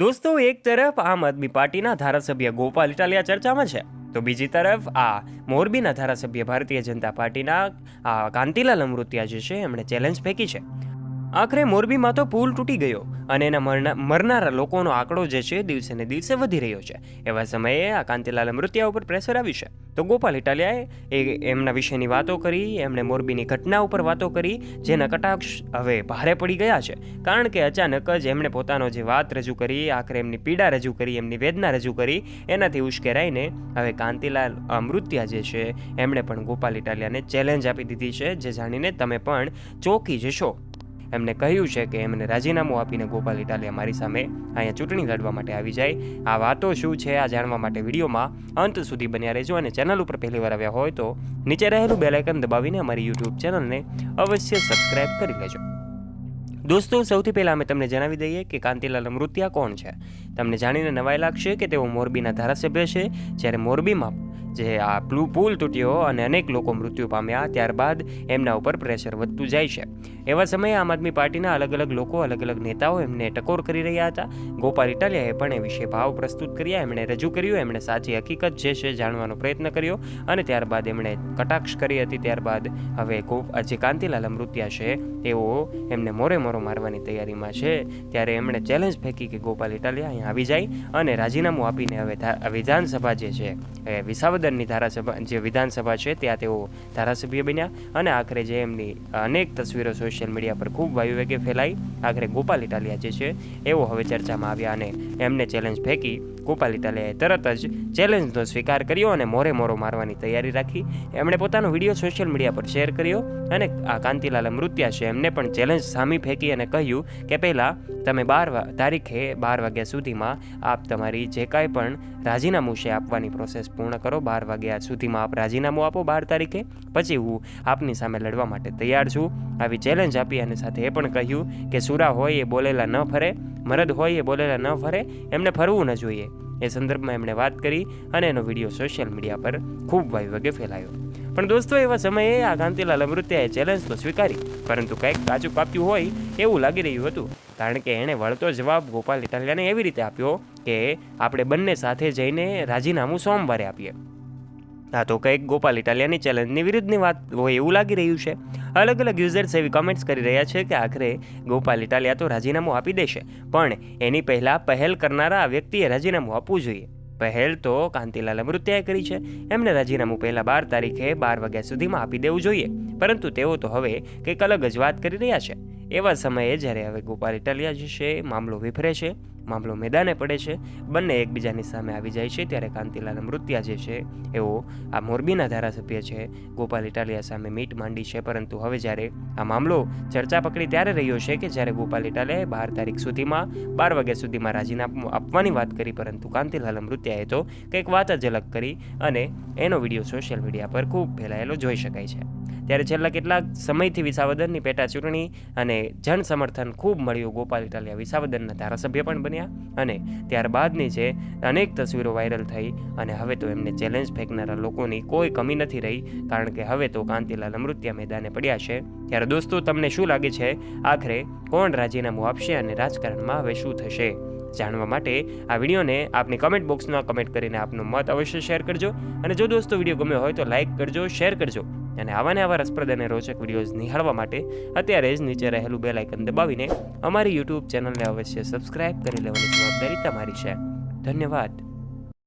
દોસ્તો, એક તરફ આમ આદમી પાર્ટીના ધારાસભ્ય ગોપાલ ઇટાલિયા ચર્ચામાં છે, તો બીજી તરફ આ મોરબીના ધારાસભ્ય ભારતીય જનતા પાર્ટીના, આ કાંતિલાલ અમૃતિયા જે છે, એમણે ચેલેન્જ ફેંકી છે. આખરે મોરબીમાં તો પુલ તૂટી ગયો અને એના મરના મરનારા લોકોનો આંકડો જે છે દિવસે ને દિવસે વધી રહ્યો છે. એવા સમયે આ કાંતિલાલ મૃત્યા ઉપર પ્રેશર આવ્યું છે. તો ગોપાલ ઇટાલિયાએ એ એમના વિશેની વાતો કરી, એમણે મોરબીની ઘટના ઉપર વાતો કરી, જેના કટાક્ષ હવે ભારે પડી ગયા છે. કારણ કે અચાનક જ એમણે પોતાનો જે વાત રજૂ કરી, આખરે એમની પીડા રજૂ કરી, એમની વેદના રજૂ કરી, એનાથી ઉશ્કેરાઈને હવે કાંતિલાલ મૃત્યા જે છે, એમણે પણ ગોપાલ ઇટાલિયાને ચેલેન્જ આપી દીધી છે, જે જાણીને તમે પણ ચોંકી જશો. એમને કહ્યું છે કે એમને રાજીનામું આપીને ગોપાલ ઇટાલિયા મારી સામે અહીંયા ચૂંટણી લડવા માટે આવી જાય. આ વાતો શું છે આ જાણવા માટે વિડીયોમાં અંત સુધી બન્યા રહેજો અને ચેનલ ઉપર પહેલીવાર આવ્યા હોય તો નીચે રહેલું બેલાઇકન દબાવીને અમારી યુટ્યુબ ચેનલને અવશ્ય સબસ્ક્રાઇબ કરી લેજો. દોસ્તો, સૌથી પહેલાં અમે તમને જણાવી દઈએ કે કાંતિલાલ અમૃત્યા કોણ છે? તમને જાણીને નવાઈ લાગશે કે તેઓ મોરબીના ધારાસભ્ય છે. જ્યારે મોરબીમાં જે આ પ્લુ તૂટ્યો અને અનેક લોકો મૃત્યુ પામ્યા, ત્યારબાદ એમના ઉપર પ્રેશર વધતું જાય છે. એવા સમયે આમ આદમી પાર્ટીના અલગ અલગ લોકો, અલગ અલગ નેતાઓ એમને ટકોર કરી રહ્યા હતા. ગોપાલ ઇટાલિયાએ પણ એ વિશે ભાવ પ્રસ્તુત કર્યા. એમણે રજૂ કર્યું, એમણે સાચી હકીકત જે છે જાણવાનો પ્રયત્ન કર્યો અને ત્યારબાદ એમણે કટાક્ષ કરી હતી. ત્યારબાદ હવે જે કાંતિલાલ અમૃત્યા છે, તેઓ એમને મોરે મોરો મારવાની તૈયારીમાં છે. ત્યારે એમણે ચેલેન્જ ફેંકી કે ગોપાલ ઇટાલિયા અહીંયા આવી જાય અને રાજીનામું આપીને હવે વિધાનસભા જે છે, એ વિસાવદરની ધારાસભા, જે વિધાનસભા છે, ત્યાં તેઓ ધારાસભ્ય બન્યા અને આખરે જે એમની અનેક તસવીરો સોશિયલ મીડિયા પર ખૂબ વાયુવેગે ફેલાઈ. આખરે ગોપાલ ઇટાલિયા જે છે, એવો હવે ચર્ચામાં આવ્યા અને એમને ચેલેન્જ ફેંકી ગોપાલ ઇટાલિયાએ તરત જ ચેલેન્જનો સ્વીકાર કર્યો અને મોરે મોરો મારવાની તૈયારી રાખી. એમણે પોતાનો વીડિયો સોશિયલ મીડિયા પર શેર કર્યો અને આ કાંતિલાલ અમૃત્યા છે, એમને પણ ચેલેન્જ સામી ફેંકી અને કહ્યું કે પહેલાં તમે બાર તારીખે બાર વાગ્યા સુધીમાં આપ તમારી જે કાંઈ પણ રાજીનામું છે આપવાની પ્રોસેસ પૂર્ણ કરો. બાર વાગ્યા સુધીમાં આપ રાજીનામું આપો બાર તારીખે. પછી હું આપની સામે લડવા માટે તૈયાર છું. આવી ચેલેન્જ આપી અને સાથે એ પણ કહ્યું કે સુરા હોય એ બોલેલા ન ફરે, મરદ હોય એ બોલેલા ન ફરે, એમને ફરવું ન જોઈએ. એ સંદર્ભમાં એમણે વાત કરી અને એનો વીડિયો સોશિયલ મીડિયા પર ખૂબ વાયુવેગે ફેલાયો. પણ દોસ્તો, એવા સમયે આ કાંતિલાલ અમૃત્યાએ ચેલેન્જ તો સ્વીકારી, પરંતુ કંઈક કાચું કાપ્યું હોય એવું લાગી રહ્યું હતું. કારણ કે એણે વળતો જવાબ ગોપાલ ઇટાલિયાને એવી રીતે આપ્યો કે આપણે બંને સાથે જઈને રાજીનામું સોમવારે આપીએ. હા, તો કંઈક ગોપાલ ઇટાલિયાની ચેલેન્જની વિરુદ્ધની વાત હોય એવું લાગી રહ્યું છે. અલગ અલગ યુઝર્સ એવી કમેન્ટ્સ કરી રહ્યા છે કે આખરે ગોપાલ ઇટાલિયા તો રાજીનામું આપી દેશે. પણ એની પહેલાં પહેલ કરનારા આ વ્યક્તિએ રાજીનામું આપવું જોઈએ. પહેલ તો કાંતિલાલ અમૃત્યાએ કરી છે. એમને રાજીનામું પહેલાં બાર તારીખે બાર વાગ્યા સુધીમાં આપી દેવું જોઈએ. પરંતુ તેઓ તો હવે કંઈક અલગ જ વાત કરી રહ્યા છે. એવા સમયે જ્યારે હવે ગોપાલ ઇટાલિયા જે છે, મામલો વિફરે છે, મામલો મેદાને પડે છે, બંને એકબીજાની સામે આવી જાય છે, ત્યારે કાંતિલાલ અમૃત્યા જે છે એઓ આ મોરબીના ધારાસભ્ય છે, ગોપાલ ઇટાલિયા સામે મીટ માંડી છે, પરંતુ હવે જ્યારે આ મામલો ચર્ચા પકડી ત્યારે રહ્યો છે કે જ્યારે ગોપાલ ઇટાલિયાએ બાર તારીખ સુધીમાં, બાર વાગ્યા સુધીમાં રાજીનામું આપવાની વાત કરી, પરંતુ કાંતિલાલ અમૃત્યાએ તો કંઈક વાત જ અલગ કરી અને એનો વીડિયો સોશિયલ મીડિયા પર ખૂબ ફેલાયેલો જોઈ શકાય છે. ત્યારે છેલ્લા કેટલાક સમયથી વિસાવદરની પેટા ચૂંટણી અને જન સમર્થન ખૂબ મળ્યું. ગોપાલ ઇટાલિયા વિસાવદરના ધારાસભ્ય પણ બન્યા અને ત્યારબાદની છે અનેક તસવીરો વાયરલ થઈ અને હવે તો એમને ચેલેન્જ ફેંકનારા લોકોની કોઈ કમી નથી રહી, કારણ કે હવે તો કાંતિલાલ અમૃત્યા મેદાને પડ્યા છે. ત્યારે દોસ્તો, તમને શું લાગે છે? આખરે કોણ રાજીનામું આપશે અને રાજકારણમાં હવે શું થશે? જાણવા માટે આ વિડીયોને આપની કમેન્ટ બોક્સમાં કમેન્ટ કરીને આપનો મત અવશ્ય શેર કરજો. અને જો દોસ્તો વીડિયો ગમ્યો હોય તો લાઇક કરજો શેર કરજો. અને આવા ને આવા રસપ્રદ અને રોચક વિડીયોઝ નિહાળવા માટે અત્યારે જ નીચે રહેલું બેલ આઇકન દબાવીને અમારી યુટ્યુબ ચેનલને અવશ્ય સબસ્ક્રાઇબ કરી લેવાની જવાબદારી તમારી છે. ધન્યવાદ.